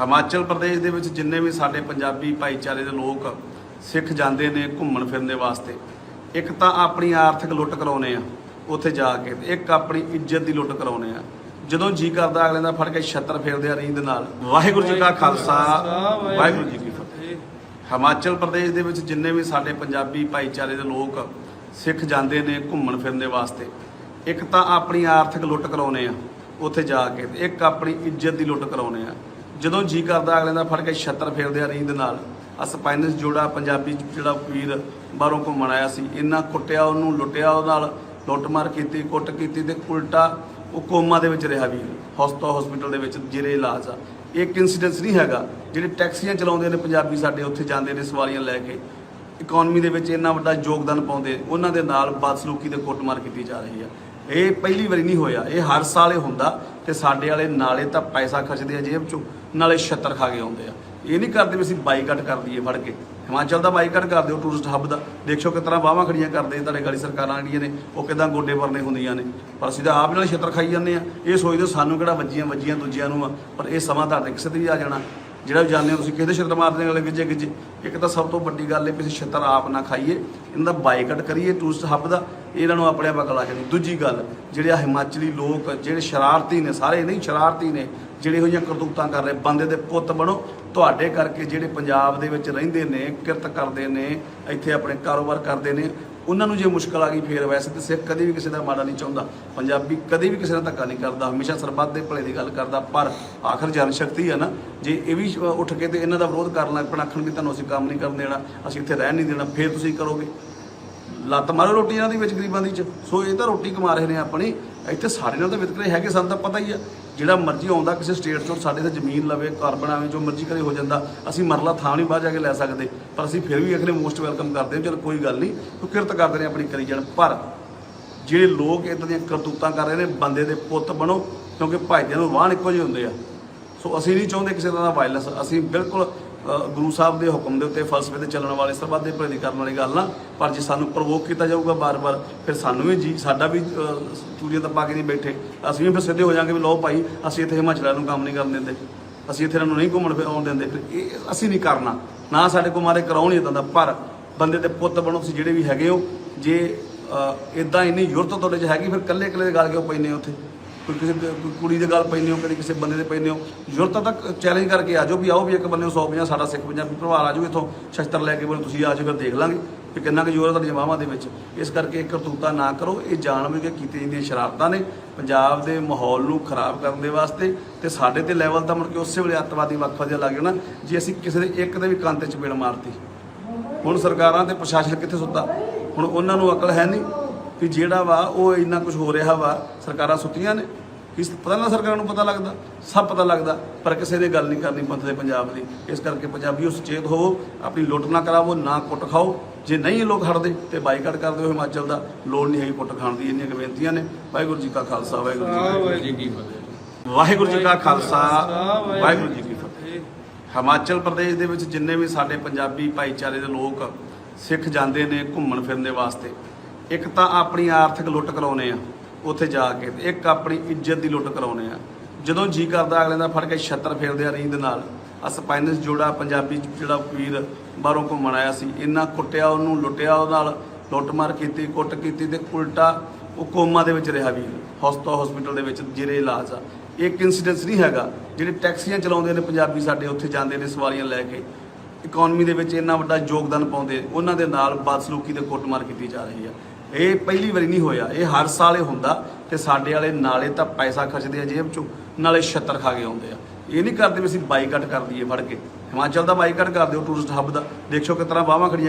ਹਿਮਾਚਲ ਪ੍ਰਦੇਸ਼ ਦੇ ਵਿੱਚ ਜਿੰਨੇ ਵੀ ਸਾਡੇ ਪੰਜਾਬੀ ਭਾਈਚਾਰੇ ਦੇ ਲੋਕ ਸਿੱਖ ਜਾਂਦੇ ਨੇ, ਘੁੰਮਣ ਫਿਰਨ ਦੇ ਵਾਸਤੇ, ਇੱਕ ਤਾਂ ਆਪਣੀ ਆਰਥਿਕ ਲੁੱਟ ਕਰਾਉਨੇ ਆ, ਉੱਥੇ ਜਾ ਕੇ ਤੇ ਇੱਕ ਆਪਣੀ ਇੱਜ਼ਤ ਦੀ ਲੁੱਟ ਕਰਾਉਨੇ ਆ। ਜਦੋਂ ਜੀ ਕਰਦਾ ਅਗਲੇ ਦਾ ਫੜ ਕੇ ਛੱਤਰ ਫੇਰਦੇ ਆ ਰੀਂਦ ਨਾਲ। ਵਾਹਿਗੁਰੂ ਜੀ ਕਾ ਖਾਲਸਾ, ਵਾਹਿਗੁਰੂ ਜੀ ਕੀ ਫਤਿਹ। ਹਿਮਾਚਲ ਪ੍ਰਦੇਸ਼ ਦੇ ਵਿੱਚ ਜਿੰਨੇ ਵੀ ਸਾਡੇ ਪੰਜਾਬੀ ਭਾਈਚਾਰੇ ਦੇ ਲੋਕ ਸਿੱਖ ਜਾਂਦੇ ਨੇ, ਘੁੰਮਣ ਫਿਰਨ ਦੇ ਵਾਸਤੇ, ਇੱਕ ਤਾਂ ਆਪਣੀ ਆਰਥਿਕ ਲੁੱਟ ਕਰਾਉਨੇ ਆ, ਉੱਥੇ ਜਾ ਕੇ ਇੱਕ ਆਪਣੀ ਇੱਜ਼ਤ ਦੀ ਲੁੱਟ ਕਰਾਉਨੇ ਆ। ਜਦੋਂ ਜੀ ਕਰਦਾ ਅਗਲੇ ਦਾ ਫੜ ਕੇ ਛੱਤਰ ਫੇਰਦੇ ਆ ਰੀਂਦ ਨਾਲ। ਆ ਸਪਾਈਨਸ ਜੋੜਾ ਪੰਜਾਬੀ ਜਿਹੜਾ ਵੀਰ ਬਾਹਰੋਂ ਘੁੰਮਣ ਆਇਆ ਸੀ। ਇੰਨਾ ਕੁੱਟਿਆ ਉਹਨੂੰ, ਲੁੱਟਿਆ ਉਹ ਨਾਲ, ਲੁੱਟਮਾਰ ਕੀਤੀ, ਕੁੱਟ ਕੀਤੀ ਤੇ ਉਲਟਾ ਉਹ ਕੋਮਾ ਦੇ ਵਿੱਚ ਰਿਹਾ ਵੀਰ ਹਸਪਤਾਲ ਹਸਪੀਟਲ ਦੇ ਵਿੱਚ ਜਿਹੜੇ ਇਲਾਜ ਆ। ਇਹ ਇੱਕ ਇਨਸੀਡੈਂਸ ਨਹੀਂ ਹੈਗਾ, ਜਿਹੜੇ ਟੈਕਸੀਆਂ ਚਲਾਉਂਦੇ ਨੇ ਪੰਜਾਬੀ ਸਾਡੇ ਉੱਥੇ ਜਾਂਦੇ ਨੇ ਸਵਾਰੀਆਂ ਲੈ ਕੇ। ਇਕਨੋਮੀ ਦੇ ਵਿੱਚ ਇੰਨਾ ਵੱਡਾ ਯੋਗਦਾਨ ਪਾਉਂਦੇ, ਉਹਨਾਂ ਦੇ ਨਾਲ ਬਦਸਲੂਕੀ ਤੇ ਕੁੱਟਮਾਰ ਕੀਤੀ ਜਾ ਰਹੀ ਆ। ਇਹ ਪਹਿਲੀ ਵਾਰੀ ਨਹੀਂ ਹੋਇਆ। ਇਹ ਹਰ ਸਾਲ ਇਹ ਹੁੰਦਾ ਤੇ ਸਾਡੇ ਵਾਲੇ ਨਾਲੇ ਤਾਂ ਪੈਸਾ ਖਰਚਦੇ ਆ ਜੇਬ ਚੋਂ, ਨਾਲੇ ਛੱਤਰ ਖਾ ਕੇ ਆਉਂਦੇ ਆ। ਇਹ ਨਹੀਂ ਕਰਦੇ ਵੀ ਅਸੀਂ ਬਾਈਕਾਟ ਕਰ ਦਈਏ ਫੜ ਕੇ। ਹਿਮਾਚਲ ਦਾ ਬਾਈਕਾਟ ਕਰ ਦਿਓ ਟੂਰਿਸਟ ਹੱਬ ਦਾ। ਦੇਖੋ ਕਿਸ ਤਰ੍ਹਾਂ ਬਾਹਾਂ ਖੜੀਆਂ ਕਰਦੇ ਤੁਹਾਡੇ ਗਾਲੀ ਸਰਕਾਰਾਂ ਜਿਹੜੀਆਂ ਨੇ, ਉਹ ਕਿਦਾਂ ਗੋਡੇ ਵਰਨੇ ਹੁੰਦੀਆਂ ਨੇ। ਪਰ ਅਸੀਂ ਤਾਂ ਆਪ ਨਾਲ ਛੱਤਰ ਖਾਈ ਜਾਂਦੇ ਆ। ਇਹ ਸੋਚਦੇ ਸਾਨੂੰ ਕਿਹੜਾ ਵੱਜੀਆਂ ਵੱਜੀਆਂ ਦੂਜਿਆਂ ਨੂੰ ਆ, ਪਰ ਇਹ ਸਮਾਂ ਤੁਹਾਡੇ ਕਿਸੇ ਤੇ ਵੀ ਆ ਜਾਣਾ। ਜਿਹੜਾ ਵੀ ਜਾਣਦੇ ਹੋ ਤੁਸੀਂ ਕਿਹਦੇ ਛੱਤਰ ਮਾਰਦੇ ਵਾਲੇ ਗਿੱਜੇ ਗਿੱਜੇ? ਇੱਕ ਤਾਂ ਸਭ ਤੋਂ ਵੱਡੀ ਗੱਲ ਹੈ ਵੀ ਅਸੀਂ ਛੱਤਰ ਆਪ ਨਾ ਖਾਈਏ। ਇਹਨਾਂ ਦਾ ਬਾਈਕਾਟ ਕਰੀਏ ਟੂਰਿਸਟ ਹੱਬ ਦਾ। ਇਹਨਾਂ ਨੂੰ ਆਪਣੇ ਆਪਾਂ ਕਲਾ ਆ ਦੂਜੀ ਗੱਲ, ਜਿਹੜੇ ਆ ਹਿਮਾਚਲੀ ਲੋਕ, ਜਿਹੜੇ ਸ਼ਰਾਰਤੀ ਨੇ, ਸਾਰੇ ਨਹੀਂ ਸ਼ਰਾਰਤੀ ਨੇ, ਜਿਹੜੇ ਇਹੋ ਜਿਹੀਆਂ ਕਰਤੂਤਾਂ ਕਰ ਰਹੇ, ਬੰਦੇ ਦੇ ਪੁੱਤ ਬਣੋ। ਤੁਹਾਡੇ ਕਰਕੇ ਜਿਹੜੇ ਪੰਜਾਬ ਦੇ ਵਿੱਚ ਰਹਿੰਦੇ ਨੇ, ਕਿਰਤ ਕਰਦੇ ਨੇ, ਇੱਥੇ ਆਪਣੇ ਕਾਰੋਬਾਰ ਕਰਦੇ ਨੇ, ਉਹਨਾਂ ਨੂੰ ਜੇ ਮੁਸ਼ਕਲ ਆ ਗਈ ਫੇਰ ਵੈਸੇ ਤੇ ਸਿੱਖ ਕਦੇ ਵੀ ਕਿਸੇ ਦਾ ਮਾੜਾ ਨਹੀਂ ਚਾਹੁੰਦਾ। ਪੰਜਾਬੀ ਕਦੇ ਵੀ ਕਿਸੇ ਦਾ ਧੱਕਾ ਨਹੀਂ ਕਰਦਾ, ਹਮੇਸ਼ਾ ਸਰਬੱਤ ਦੇ ਭਲੇ ਦੀ ਗੱਲ ਕਰਦਾ, ਪਰ ਆਖਰ ਜਨ ਸ਼ਕਤੀ ਹੈ ਨਾ, ਜੇ ਇਹ ਵੀ ਉੱਠ ਕੇ ਤੇ ਇਹਨਾਂ ਦਾ ਵਿਰੋਧ ਕਰਨ ਲੱਗ ਪੈਣਾ, ਆਖਣ ਵੀ ਤੁਹਾਨੂੰ ਅਸੀਂ ਕੰਮ ਨਹੀਂ ਕਰਨ ਦੇਣਾ, ਅਸੀਂ ਇੱਥੇ ਰਹਿਣ ਨਹੀਂ ਦੇਣਾ, ਫੇਰ ਤੁਸੀਂ ਕਰੋਗੇ। ਲੱਤ ਮਾਰੋ ਰੋਟੀ ਇਹਨਾਂ ਦੀ ਵਿੱਚ ਗਰੀਬਾਂ ਦੀ ਚ। ਸੋ ਇਹ ਤਾਂ ਰੋਟੀ ਕਮਾ ਰਹੇ ਨੇ ਆਪਣੀ। ਇੱਥੇ ਸਾਡੇ ਨਾਲ ਤਾਂ ਵਿਤਕਰੇ ਹੈਗੇ ਸਾਨੂੰ, ਤਾਂ ਪਤਾ ਹੀ ਆ। ਜਿਹੜਾ ਮਰਜ਼ੀ ਆਉਂਦਾ ਕਿਸੇ ਸਟੇਟ ਚੋਂ, ਸਾਡੇ ਤੇ ਜ਼ਮੀਨ ਲਵੇ, ਘਰ ਬਣਾਵੇ, ਜੋ ਮਰਜ਼ੀ ਕਰੇ ਹੋ ਜਾਂਦਾ। ਅਸੀਂ ਮਰਲਾ ਥਾਂ ਨਹੀਂ ਬਾਹਰ ਜਾ ਕੇ ਲੈ ਸਕਦੇ, ਪਰ ਅਸੀਂ ਫਿਰ ਵੀ ਅਗਲੇ ਮੋਸਟ ਵੈਲਕਮ ਕਰਦੇ ਹਾਂ। ਚਲ ਕੋਈ ਗੱਲ ਨਹੀਂ ਉਹ ਕਿਰਤ ਕਰਦੇ ਨੇ ਆਪਣੀ ਕਰੀ ਜਾਣ। ਪਰ ਜਿਹੜੇ ਲੋਕ ਇਦਾਂ ਦੀਆਂ ਕਰਤੂਤਾਂ ਕਰ ਰਹੇ ਨੇ, ਬੰਦੇ ਦੇ ਪੁੱਤ ਬਣੋ, ਕਿਉਂਕਿ ਭਾਈਦਿਆਂ ਨੂੰ ਵਾਹਣ ਇੱਕੋ ਜਿਹੇ ਹੁੰਦੇ ਆ। ਸੋ ਅਸੀਂ ਨਹੀਂ ਚਾਹੁੰਦੇ ਕਿਸੇ ਤਰ੍ਹਾਂ ਦਾ ਵਾਇਲੈਂਸ ਅਸੀਂ ਬਿਲਕੁਲ ਗੁਰੂ ਸਾਹਿਬ ਦੇ ਹੁਕਮ ਦੇ ਉੱਤੇ ਫਲਸਫੇ ਤੇ ਚੱਲਣ ਵਾਲੇ ਸਰਬੱਤ ਦੇ ਭਲੇ ਦੀ ਕਰਨ ਵਾਲੀ ਗੱਲ ਨਾ, ਪਰ ਜੇ ਸਾਨੂੰ ਪ੍ਰਵੋਕ ਕੀਤਾ ਜਾਊਗਾ ਬਾਰ-ਬਾਰ, ਫਿਰ ਸਾਨੂੰ ਵੀ ਜੀ, ਸਾਡਾ ਵੀ ਚੂੜੀਆਂ ਪਾ ਕੇ ਨਹੀਂ ਬੈਠੇ। ਅਸੀਂ ਵੀ ਫਿਰ ਸਿੱਧੇ ਹੋ ਜਾਾਂਗੇ ਵੀ ਲਓ ਭਾਈ, ਅਸੀਂ ਇੱਥੇ ਹਿਮਾਚਲਾਂ ਨੂੰ ਕੰਮ ਨਹੀਂ ਕਰਨ ਦਿੰਦੇ। ਅਸੀਂ ਇੱਥੇ ਇਹਨਾਂ ਨੂੰ ਨਹੀਂ ਘੁੰਮਣ ਫਿਰ ਆਉਣ ਦਿੰਦੇ। ਫਿਰ ਇਹ ਅਸੀਂ ਨਹੀਂ ਕਰਨਾ। ਨਾ ਸਾਡੇ ਕੋਲ ਮਾਰੇ ਕਰਾਉਣ ਹੀ ਇਦਾਂ ਦਾ, ਪਰ ਬੰਦੇ ਦੇ ਪੁੱਤ ਬਣੋ, ਤੁਸੀਂ ਜਿਹੜੇ ਵੀ ਹੈਗੇ ਹੋ, ਜੇ ਇਦਾਂ ਇੰਨੀ ਜ਼ਰੂਰਤ ਤੁਹਾਡੇ 'ਚ ਹੈਗੀ, ਫਿਰ ਕੱਲੇ ਕੱਲੇ ਦੇ ਗੱਲ ਕਿਉਂ ਪੈਨੇ ਉੱਥੇ? ਕੋਈ ਕਿਸੇ ਕੋਈ ਕੁੜੀ ਦੇ ਗੱਲ ਪੈਂਦੇ ਹੋ, ਕਦੀ ਕਿਸੇ ਬੰਦੇ ਦੇ ਪੈਂਦੇ ਹੋ ਜ਼ਰੂਰਤ ਤੱਕ ਚੈਲੰਜ ਕਰਕੇ ਆਜੋ ਵੀ ਆਓ ਵੀ ਇੱਕ ਬੰਦੇ ਨੂੰ 150 ਸਾਡਾ ਸਿੱਖ ਪੰਜਾਬੀ ਪਰਿਵਾਰ ਆਜੋ ਇੱਥੋਂ, ਸ਼ਸਤਰ ਲੈ ਕੇ ਬੋਲੇ, ਤੁਸੀਂ ਆਜੋ ਫਿਰ ਦੇਖ ਲਾਂਗੇ ਕਿ ਕਿੰਨਾ ਕੁ ਜ਼ੋਰ ਤੁਹਾਡੀਆਂ ਬਾਹਾਂ ਦੇ ਵਿੱਚ। ਇਸ ਕਰਕੇ ਇਹ ਕਰਤੂਤਾਂ ਨਾ ਕਰੋ, ਇਹ ਜਾਣਬੁੱਝ ਕੇ ਕੀਤੀਆਂ ਜਾਂਦੀਆਂ ਸ਼ਰਾਰਤਾਂ ਨੇ, ਪੰਜਾਬ ਦੇ ਮਾਹੌਲ ਨੂੰ ਖਰਾਬ ਕਰਨ ਦੇ ਵਾਸਤੇ ਤੇ ਸਾਡੇ ਤੇ ਲੈਵਲ ਤਾਂ ਮੁੜ ਕੇ ਉਸੇ ਵੇਲੇ ਅੱਤਵਾਦੀ ਵਕਫਾ ਜਿਹਾ ਲੱਗ ਜਾਣਾ, ਜੇ ਅਸੀਂ ਕਿਸੇ ਦੇ ਇੱਕ ਦੇ ਵੀ ਕੰਨ ਤੇ ਚਪੇੜ ਮਾਰਤੀ। ਹੁਣ ਸਰਕਾਰਾਂ ਤੇ ਪ੍ਰਸ਼ਾਸਨ ਕਿੱਥੇ ਸੁੱਤਾ? ਹੁਣ ਉਹਨਾਂ ਨੂੰ ਅਕਲ ਹੈ ਨਹੀਂ ਕਿ ਜਿਹੜਾ ਵਾ ਉਹ ਇੰਨਾ ਕੁਝ ਹੋ ਰਿਹਾ ਵਾ ਸਰਕਾਰਾਂ ਸੁੱਤੀਆਂ ਨੇ। ਇਸ ਪਤਾ ਨਾ ਸਰਕਾਰਾਂ ਨੂੰ ਪਤਾ ਲੱਗਦਾ ਸਭ ਪਤਾ ਲੱਗਦਾ ਪਰ ਕਿਸੇ ਨੇ ਗੱਲ ਨਹੀਂ ਕਰਨੀ ਪੰਥ ਦੇ ਪੰਜਾਬ ਦੀ। ਇਸ ਕਰਕੇ ਪੰਜਾਬੀਓ ਸੁਚੇਤ ਹੋਵੋ ਆਪਣੀ ਲੁੱਟ ਨਾ ਕਰਾਵੋ ਨਾ ਕੁੱਟ ਖਾਓ। ਜੇ ਨਹੀਂ ਇਹ ਲੋਕ ਹਟਦੇ ਤੇ ਬਾਈਕਾਟ ਕਰ ਦਿਓ ਹਿਮਾਚਲ ਦਾ ਲੋੜ ਨਹੀਂ ਹੈਗੀ ਕੁੱਟ ਖਾਣ ਦੀ ਇੰਨੀਆਂ ਕੁ ਬੇਨਤੀਆਂ ਨੇ। ਵਾਹਿਗੁਰੂ ਜੀ ਕਾ ਖਾਲਸਾ ਵਾਹਿਗੁਰੂ ਜੀ ਕੀ ਫਤਿਹ। ਵਾਹਿਗੁਰੂ ਜੀ ਕਾ ਖਾਲਸਾ ਵਾਹਿਗੁਰੂ ਜੀ ਕੀ ਫਤਿਹ। ਹਿਮਾਚਲ ਪ੍ਰਦੇਸ਼ ਦੇ ਵਿੱਚ ਜਿੰਨੇ ਵੀ ਸਾਡੇ ਪੰਜਾਬੀ ਭਾਈਚਾਰੇ ਦੇ ਲੋਕ ਸਿੱਖ ਜਾਂਦੇ ਨੇ ਘੁੰਮਣ ਫਿਰਨ ਦੇ ਵਾਸਤੇ ਇੱਕ ਤਾਂ ਆਪਣੀ ਆਰਥਿਕ ਲੁੱਟ ਕਰਾਉਨੇ ਆ, ਉੱਥੇ ਜਾ ਕੇ ਤੇ ਇੱਕ ਆਪਣੀ ਇੱਜ਼ਤ ਦੀ ਲੁੱਟ ਕਰਾਉਨੇ ਆ। ਜਦੋਂ ਜੀ ਕਰਦਾ ਅਗਲੇ ਦਾ ਫੜ ਕੇ ਛੱਤਰ ਫੇਰਦੇ ਆ ਰੀਂਦ ਨਾਲ। ਆ ਸਪਾਈਨਸ ਜੋੜਾ ਪੰਜਾਬੀ ਜਿਹੜਾ ਵੀਰ ਬਾਹਰੋਂ ਘੁੰਮਣ ਆਇਆ ਸੀ, ਇੰਨਾ ਕੁੱਟਿਆ ਉਹਨੂੰ, ਲੁੱਟਿਆ ਉਹ ਨਾਲ, ਲੁੱਟਮਾਰ ਕੀਤੀ, ਕੁੱਟ ਕੀਤੀ ਤੇ ਉਲਟਾ ਉਹ ਕੋਮਾ ਦੇ ਵਿੱਚ ਰਿਹਾ ਵੀਰ ਹਸਪਤਾਲ ਹਸਪੀਟਲ ਦੇ ਵਿੱਚ ਜਿਹੜੇ ਇਲਾਜ ਆ। ਇਹ ਇੱਕ ਇਨਸੀਡੈਂਸ ਨਹੀਂ ਹੈਗਾ, ਜਿਹੜੇ ਟੈਕਸੀਆਂ ਚਲਾਉਂਦੇ ਨੇ ਪੰਜਾਬੀ ਸਾਡੇ ਉੱਥੇ ਜਾਂਦੇ ਨੇ ਸਵਾਰੀਆਂ ਲੈ ਕੇ। ਇਕਨੋਮੀ ਦੇ ਵਿੱਚ ਇੰਨਾ ਵੱਡਾ ਯੋਗਦਾਨ ਪਾਉਂਦੇ, ਉਹਨਾਂ ਦੇ ਨਾਲ ਬਦਸਲੂਕੀ ਤੇ ਕੁੱਟਮਾਰ ਕੀਤੀ ਜਾ ਰਹੀ ਆ। ਇਹ ਪਹਿਲੀ ਵਾਰੀ ਨਹੀਂ ਹੋਇਆ। ਇਹ ਹਰ ਸਾਲ ਇਹ ਹੁੰਦਾ ਤੇ ਸਾਡੇ ਵਾਲੇ ਨਾਲੇ ਤਾਂ ਪੈਸਾ ਖਰਚਦੇ ਆ ਜੇਬ ਚੋਂ, ਨਾਲੇ ਛੱਤਰ ਖਾ ਕੇ ਆਉਂਦੇ ਆ। ਇਹ ਨਹੀਂ ਕਰਦੇ ਵੀ ਅਸੀਂ ਬਾਈਕਾਟ ਕਰ ਦਈਏ ਫੜ ਕੇ। ਹਿਮਾਚਲ ਦਾ ਬਾਈਕਾਟ ਕਰ ਦਿਓ, ਟੂਰਿਸਟ ਹੱਬ ਦਾ। ਦੇਖੋ ਕਿਸ ਤਰ੍ਹਾਂ ਬਾਹਾਂ ਖੜੀਆਂ।